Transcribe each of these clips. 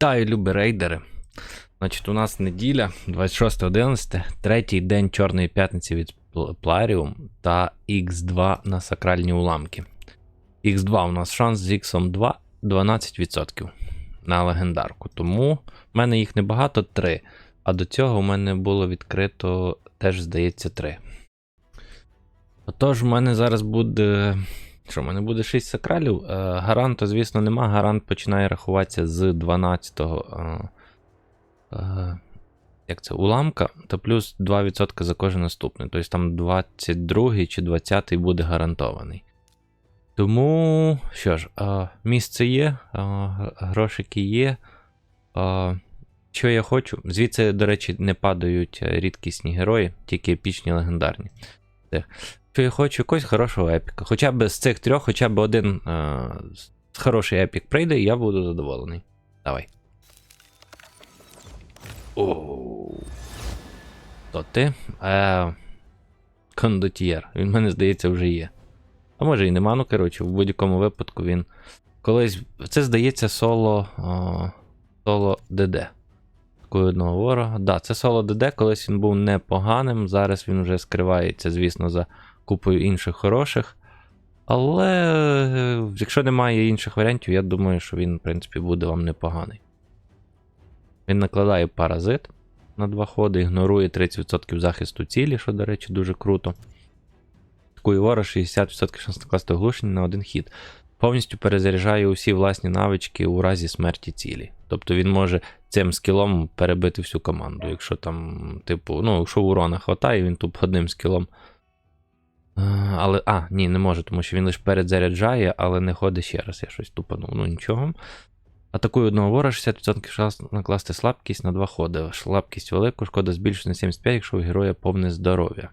Вітаю, любі рейдери. Значить, у нас неділя, 26.11, третій день Чорної п'ятниці від Пл- Plarium та X2 на сакральні уламки. X2 у нас шанс з X 2 12% на легендарку. Тому в мене їх небагато 3. А до цього у мене було відкрито теж, здається, 3. Отож, в мене зараз буде. Що, в мене буде 6 сакралів. Е, гаранту, звісно, нема. Гарант починає рахуватися з 12-го. Е, е, як це, уламка, та плюс 2% за кожен наступний. Тобто там 22 чи 20 буде гарантований. Тому, що ж, місце є, грошики є. Що я хочу? Звідси, до речі, не падають рідкісні герої, тільки епічні легендарні. Що я хочу якогось хорошого епіка. Хоча б з цих трьох, хоча б один е, хороший епік прийде, і я буду задоволений. Давай. То ти? Е, кондотьєр. Він мене, здається, вже є. А може і нема, ну коротше, в будь-якому випадку він. Колись. Це здається соло. О, соло ДД. Такої одного ворога. Да, це соло ДД, колись він був непоганим. Зараз він вже скривається, звісно, за купою інших хороших. Але е, якщо немає інших варіантів, я думаю, що він, в принципі, буде вам непоганий. Він накладає паразит на два ходи, ігнорує 30% захисту цілі, що, до речі, дуже круто. Такої вора 60% шанс накласти оглушення на один хід. Повністю перезаряджає усі власні навички у разі смерті цілі. Тобто він може цим скілом перебити всю команду. Якщо там, типу, ну, якщо урона хватає, він тут одним скілом. Е, Але, а, ні, не може, тому що він лише перезаряджає, але не ходить ще раз. Я щось тупанув. Ну нічого. Атакує одного вора 60% шанс накласти слабкість на два ходи. Слабкість велику, шкода збільшена на 75, якщо у героя повне здоров'я.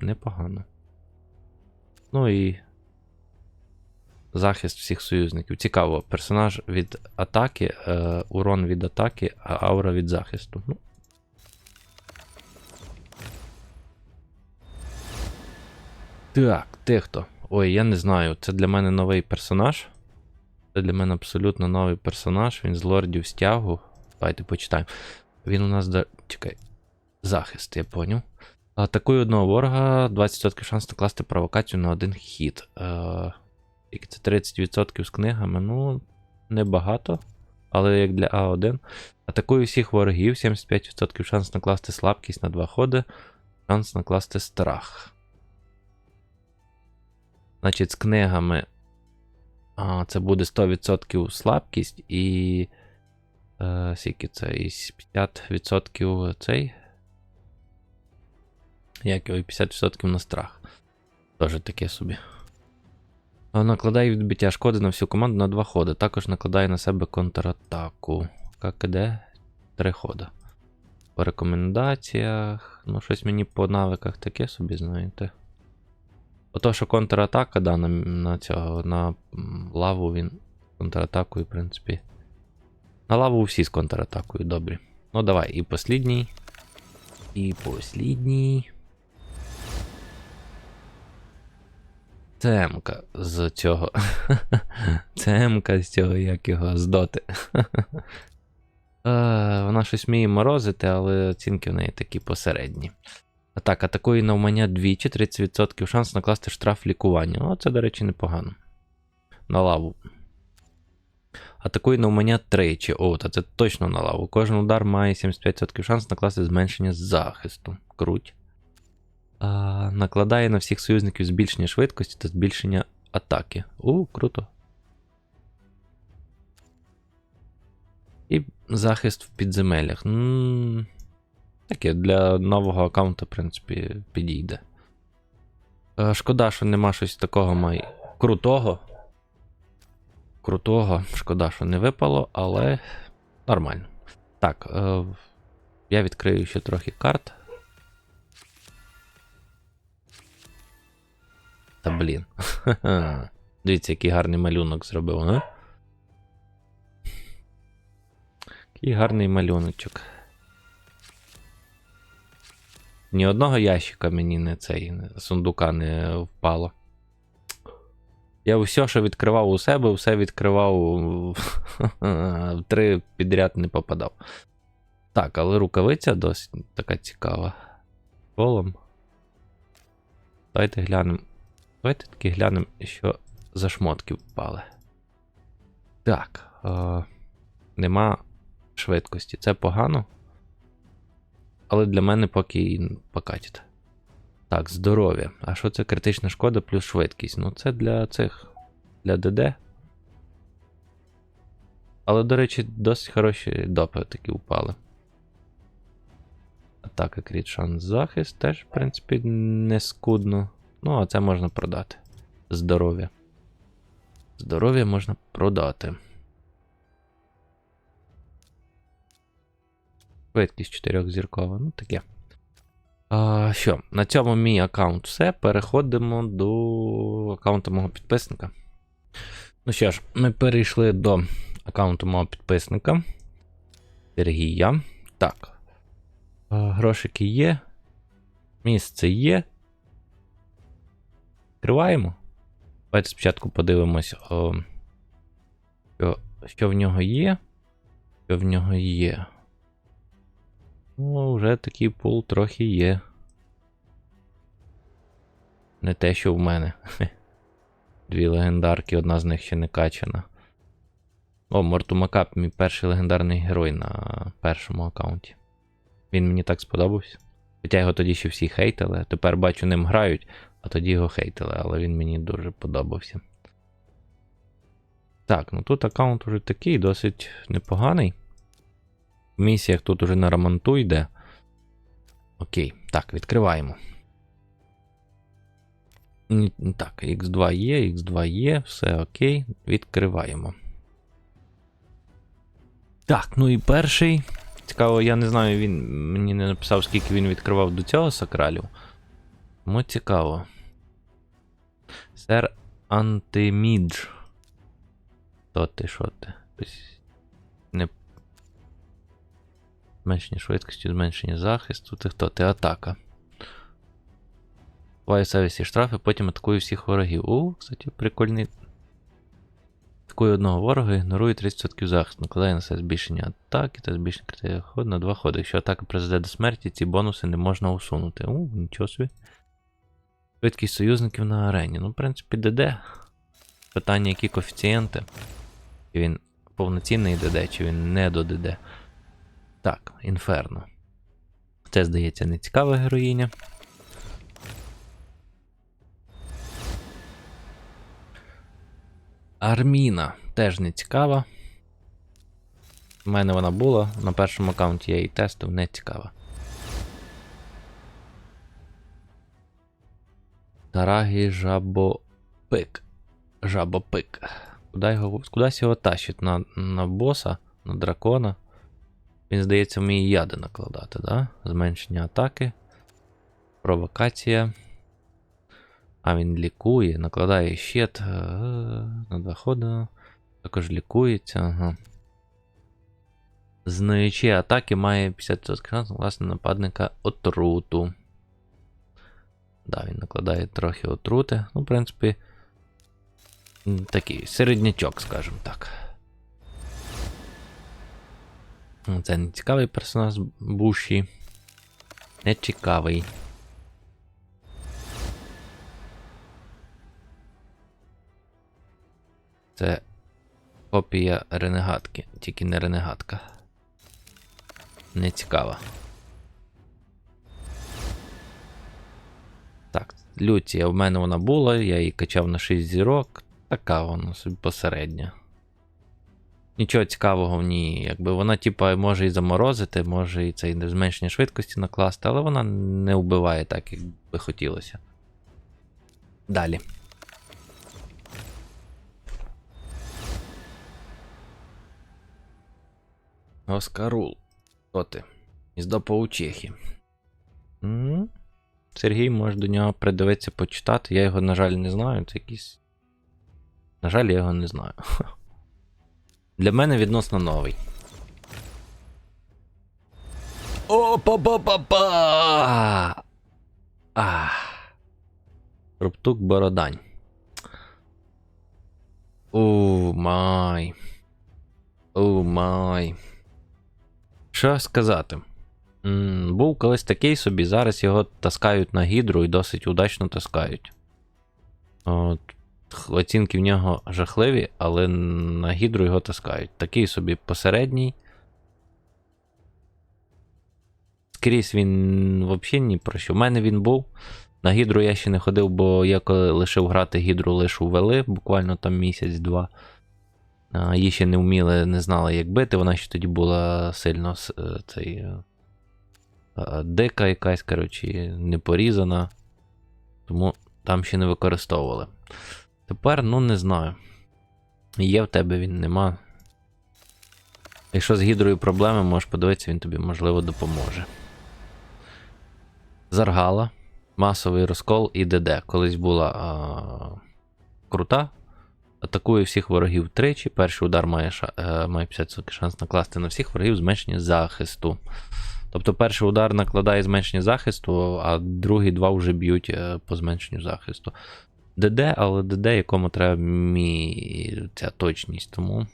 Непогано. Ну і. Захист всіх союзників. Цікаво, персонаж від атаки, е, урон від атаки, а аура від захисту. Ну. Так, ти хто? Ой, я не знаю. Це для мене новий персонаж. Це для мене абсолютно новий персонаж. Він з лордів стягу. Давайте почитаємо. Він у нас. Да... Чекай. Захист, я поняв. Атакує одного ворога, 20% шанс накласти провокацію на один хід. Е, Скільки це 30% з книгами, ну, небагато. Але як для А1. Атакує всіх ворогів, 75% шанс накласти слабкість на два ходи, шанс накласти страх. Значить, з книгами а, це буде 100% слабкість і. Е, скільки це? І 50% цей. Як його і 50% на страх. Тоже таке собі. Накладає відбиття шкоди на всю команду на два ходи. Також накладає на себе контратаку. Іде? Три хода. По рекомендаціях. Ну, щось мені по навиках таке собі, знаєте. Ото, що контратака, да, на, на цього, на лаву він контратакує, в принципі. На лаву всі з контратакою, добрі. Ну, давай, і послідній. І послідній. М-ка з цього. М-ка з цього, як його, з доти. Е, Вона щось вміє морозити, але оцінки в неї такі посередні. А так, атакує навмання двічі, 30% шанс накласти штраф лікування. Ну, це, до речі, непогано. На лаву. Атакує навмання тричі. О, та це точно на лаву. Кожен удар має 75% шанс накласти зменшення захисту. Круть. Накладає на всіх союзників збільшення швидкості та збільшення атаки. У, круто. І захист в підземеллях. таке для нового аккаунту, в принципі, підійде. Е, Шкода, що нема щось такого май... крутого. Крутого. Шкода, що не випало, але нормально. Так, е, я відкрию ще трохи карт. Та блін. Дивіться, який гарний малюнок зробив, а? Який гарний малюночок. Ні одного ящика мені не цей сундука не впало. Я все, що відкривав у себе, все відкривав в три підряд не попадав. Так, але рукавиця досить така цікава. Колом. Давайте глянемо. Давайте таки глянемо, що за шмотки впали. Так. Е, нема швидкості. Це погано. Але для мене поки і покатить. Так, здоров'я. А що це критична шкода плюс швидкість? Ну, це для цих. Для ДД. Але, до речі, досить хороші допи такі упали. Атака, кріт, шанс, захист теж, в принципі, не скудно. Ну, а це можна продати. Здоров'я. Здоров'я можна продати. Швидкість 4 зіркова, ну таке. А, що, на цьому мій аккаунт все. Переходимо до аккаунту мого підписника. Ну що ж, ми перейшли до аккаунту мого підписника. Сергія. Так. Грошики є. Місце є. Відкриваємо. Давайте спочатку подивимось, о, що, що в нього є. Що в нього є. Ну, вже такий пул трохи є. Не те, що в мене. Дві легендарки, одна з них ще не качана. О, Мортумакап, мій перший легендарний герой на першому аккаунті. Він мені так сподобався. Хоча його тоді ще всі хейтили. Тепер бачу, ним грають, а тоді його хейтили, але він мені дуже подобався. Так, ну тут аккаунт уже такий, досить непоганий. В місіях тут уже на ремонту йде. Окей, так, відкриваємо. Так, X2 є, X2 є, все окей, відкриваємо. Так, ну і перший. Цікаво, я не знаю, він мені не написав, скільки він відкривав до цього сакралів. Тому цікаво. Сер Антимідж. Що ти, що ти? Не Зменшення швидкості, зменшення захисту. Ти хто? Ти атака. Буває всі штрафи, потім атакую всіх ворогів. О, кстати, прикольний. Атакує одного ворога, ігнорує 30% захисту. Накладає на себе збільшення атаки та збільшення критерія ходу на два ходи. Якщо атака призведе до смерті, ці бонуси не можна усунути. О, нічого собі. Швидкість союзників на арені. Ну, в принципі, ДД. Питання, які коефіцієнти. Чи він повноцінний ДД, чи він не до ДД. Так, Інферно. Це, здається, не цікава героїня. Арміна теж не цікава. У мене вона була. На першому аккаунті я її тестив, не цікава. Тарагі жабопик. Жабопик. Куди його, кудись його тащить? На, на боса, на дракона. Він, здається, вміє яди накладати, да? Зменшення атаки. Провокація. А він лікує, накладає щит е, на два ходи. Також лікується. Ага. Знаючи атаки має 50% власне нападника отруту. Да, він накладає трохи отрути. Ну, в принципі, такий середнячок, скажімо так. Ну, Це не цікавий персонаж Буші. Не цікавий. Це копія ренегатки, тільки не ренегатка. Не цікава. Так, Люція в мене вона була, я її качав на 6 зірок. Така вона собі посередня. Нічого цікавого в ній, якби вона, типа, може і заморозити, може і це і зменшення швидкості накласти, але вона не вбиває так, як би хотілося. Далі. Оскарул. Хто ти? Іздо паучихи. М? Сергій може до нього придивитися почитати. Я його, на жаль, не знаю. Це якийсь. На жаль, я його не знаю. Для мене відносно новий. О май. О май. Що сказати? М, був колись такий собі, зараз його таскають на гідру і досить удачно таскають. От, оцінки в нього жахливі, але на гідру його таскають. Такий собі посередній. Скрізь він взагалі ні про що. У мене він був. На гідру я ще не ходив, бо я коли лишив грати гідру, лише ввели, буквально там місяць-два. Її ще не вміли, не знали, як бити. Вона ще тоді була сильно е, цей, е, е, дика якась, коротше, не порізана. Тому там ще не використовували. Тепер, ну не знаю. Є в тебе він нема. Якщо з гідрою проблеми, можеш подивитися, він тобі можливо допоможе. Заргала, масовий розкол і ДД. Колись була а, крута. Атакує всіх ворогів тричі. Перший удар має, ша, е, має 50% шанс накласти на всіх ворогів зменшення захисту. Тобто перший удар накладає зменшення захисту, а другі два вже б'ють е, по зменшенню захисту. ДД, але ДД, якому треба мі... ця точність, тому.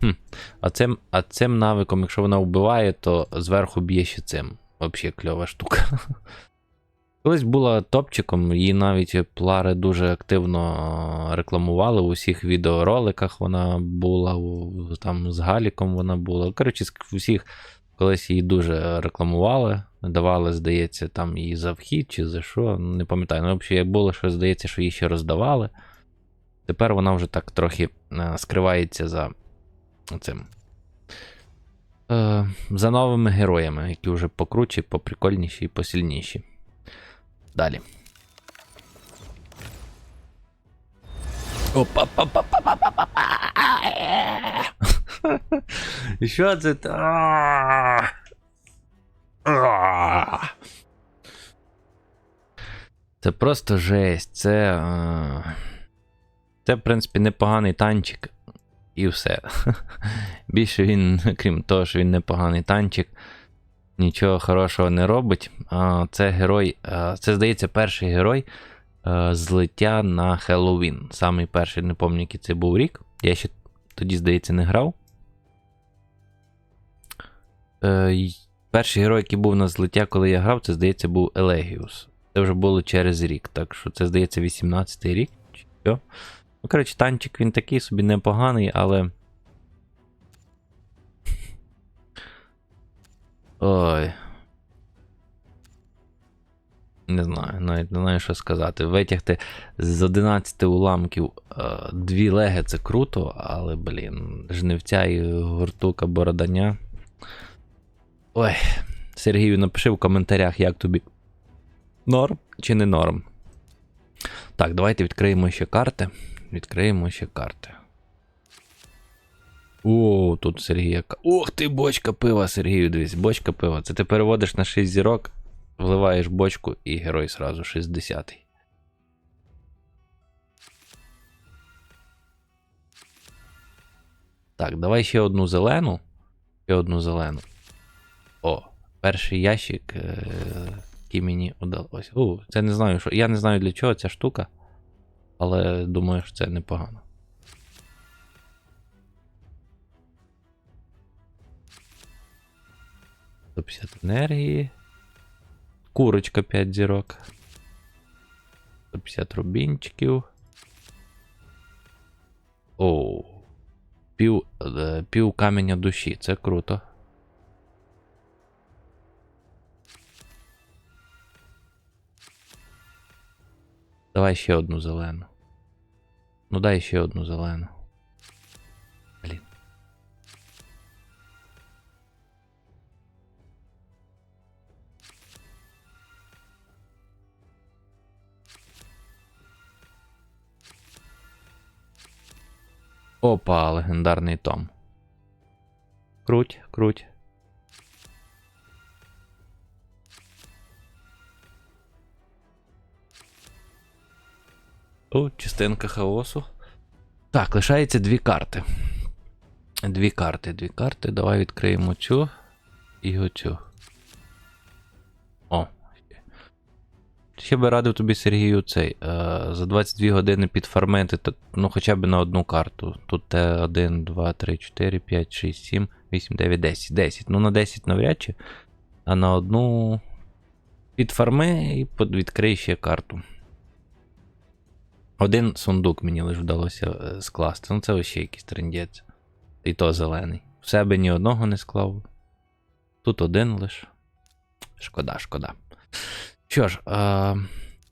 Хм. А цим, а цим навиком, якщо вона вбиває, то зверху б'є ще цим. Взагалі кльова штука. Колись була топчиком, її навіть плари дуже активно рекламували. У всіх відеороликах вона була, там з Галіком вона була. Коротше, усіх колись її дуже рекламували. Давали, здається, там її за вхід чи за що. Не пам'ятаю. Ну, взагалі, було, що здається, що її ще роздавали. Тепер вона вже так трохи е, скривається за цим. Е, за новими героями, які вже покручі, поприкольніші і посильніші. Далі. опа па па па па па па І Що це? Це просто жесть. Це. Це, в принципі, непоганий танчик. І все. Більше він, крім того, що він непоганий танчик, нічого хорошого не робить. Це герой, це, здається, перший герой злиття на Хеллоуін. Самий перший, не пам'ятаю, який це був рік. Я ще тоді, здається, не грав. Е, Перший герой, який був на злиття, коли я грав, це, здається, був Елегіус. Це вже було через рік. Так що це, здається, 18-й рік. Чи що? Ну, коротше, танчик він такий собі непоганий, але. Ой. Не знаю, навіть не знаю, що сказати. Витягти з 11 уламків е, дві леги це круто, але, блін, жнивця і гуртука бородання. Ой, Сергію, напиши в коментарях, як тобі. Норм чи не норм. Так, давайте відкриємо ще карти. Відкриємо ще карти. О, тут Сергія. ка- Ух ти, бочка пива, Сергію, дивись, бочка пива. Це ти переводиш на 6 зірок, вливаєш бочку і герой сразу 60. Так, давай ще одну зелену. Ще одну зелену. О, перший ящик, е, який мені удалось. О, це не знаю, що. Я не знаю для чого ця штука, але думаю, що це непогано. – 150 енергії. Курочка 5 зірок. 150 рубінчиків. О. Пів, пів каменя душі. Це круто. Давай ще одну зелену. Ну дай ще одну зелену. Опа, легендарний Том. Круть, круть. О, частинка хаосу. Так, лишається дві карти. Дві карти, дві карти. Давай відкриємо цю і оцю. Ще би радив тобі, Сергію, цей. Е, за 22 години підфармити, ну хоча б на одну карту. Тут те 1, 2, 3, 4, 5, 6, 7, 8, 9, 10. 10. Ну на 10 навряд чи. А на одну підфарми і відкрий ще карту. Один сундук мені лише вдалося е, скласти. Ну це ще якийсь трендець. І то зелений. В себе ні одного не склав. Тут один лише. Шкода, шкода. Що ж, а,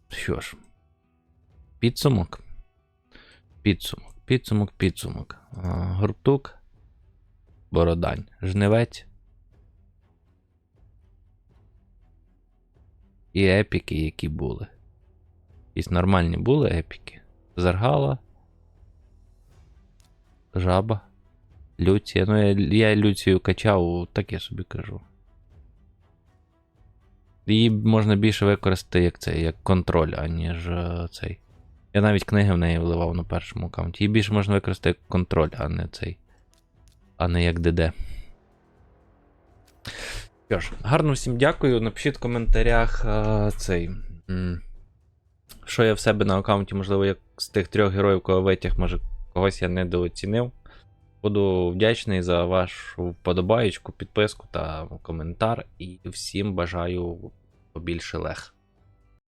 що ж. Підсумок. Підсумок, підсумок, підсумок. А, Гуртук. Бородань. Жнивець. І епіки, які були. Якісь нормальні були епіки. Заргала. Жаба. Люція. Ну, я, я Люцію качав, так я собі кажу. Її можна більше використати як цей, як контроль, аніж е, цей. Я навіть книги в неї вливав на першому аккаунті. Її більше можна використати як контроль, а не цей. А не як ДД. Що ж, гарно всім дякую. Напишіть в коментарях е, цей. Що я в себе на аккаунті, можливо, як з тих трьох героїв, кого витяг, може когось я недооцінив. Буду вдячний за вашу вподобаєчку, підписку та коментар. І всім бажаю побільше лег.